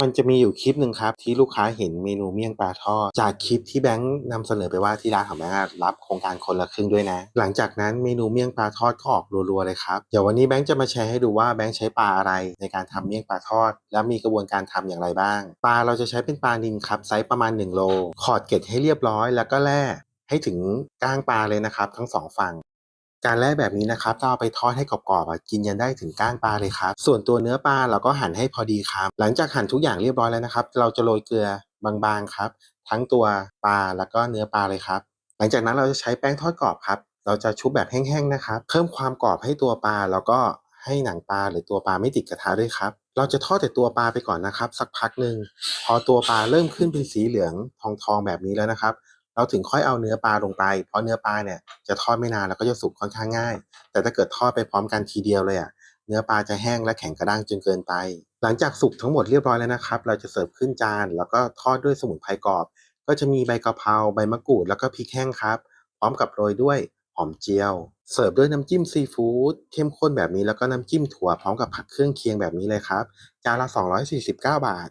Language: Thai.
มันจะมีอยู่คลิปหนึ่งครับ ที่ลูกค้าเห็นเมนูเมี่ยงปลาทอดจากคลิปที่แบงค์นำเสนอไปว่าที่ร้านของแบงค์อะรับโครงการคนละครึ่งด้วยนะ หลังจากนั้นเมนูเมี่ยงปลาทอดก็ออกรัวๆเลยครับเดี๋ยววันนี้แบงค์จะมาแชร์ให้ดูว่าแบงค์ใช้ปลาอะไรในการทำเมี่ยงปลาทอด แล้วมีกระบวนการทำอย่างไรบ้าง ปลาเราจะใช้เป็นปลานิลครับไซส์ประมาณ 1 โล ขอดเกล็ดให้เรียบร้อยแล้วก็แล่ให้ถึงก้างปลาเลยนะครับ ทั้งสองฝั่ง การแล่แบบนี้นะครับถ้าเอาไปทอดให้กรอบๆกินยันได้ถึงก้างปลาเลยครับ ส่วนตัวเนื้อปลาเราก็หั่นให้พอดีครับ หลังจากหั่นทุกอย่างเรียบร้อยแล้วนะครับ เราจะโรยเกลือบางๆครับ ทั้งตัวปลาแล้วก็เนื้อปลาเลยครับ หลังจากนั้นเราจะใช้แป้งทอดกรอบครับ เราจะชุบแบบแห้งๆนะครับ เพิ่มความกรอบให้ตัวปลาแล้วก็ให้หนังปลาหรือตัวปลาไม่ติดกระทะด้วยครับ เราจะทอดแต่ตัวปลาไปก่อนนะครับ สักพักหนึ่งพอตัวปลาเริ่มขึ้นเป็นสีเหลืองทองๆแบบนี้แล้วนะครับ เราถึงค่อยเอาเนื้อปลาลงไป เพราะเนื้อปลาเนี่ยจะทอดไม่นานแล้วก็จะสุกค่อนข้างง่าย แต่ถ้าเกิดทอดไปพร้อมกันทีเดียวเลยอะเนื้อปลาจะแห้งและแข็งกระด้างจนเกินไป หลังจากสุกทั้งหมดเรียบร้อยแล้วนะครับ เราจะเสิร์ฟขึ้นจาน แล้วก็ทอดด้วยสมุนไพรกรอบ ก็จะมีใบกะเพราใบมะกรูดแล้วก็พริกแห้งครับ พร้อมกับโรยด้วยหอมเจียว เสิร์ฟด้วยน้ำจิ้มซีฟู้ดเข้มข้นแบบนี้แล้วก็น้ำจิ้มถั่วพร้อมกับผักเครื่องเคียงแบบนี้เลยครับ จานละ 249 บาท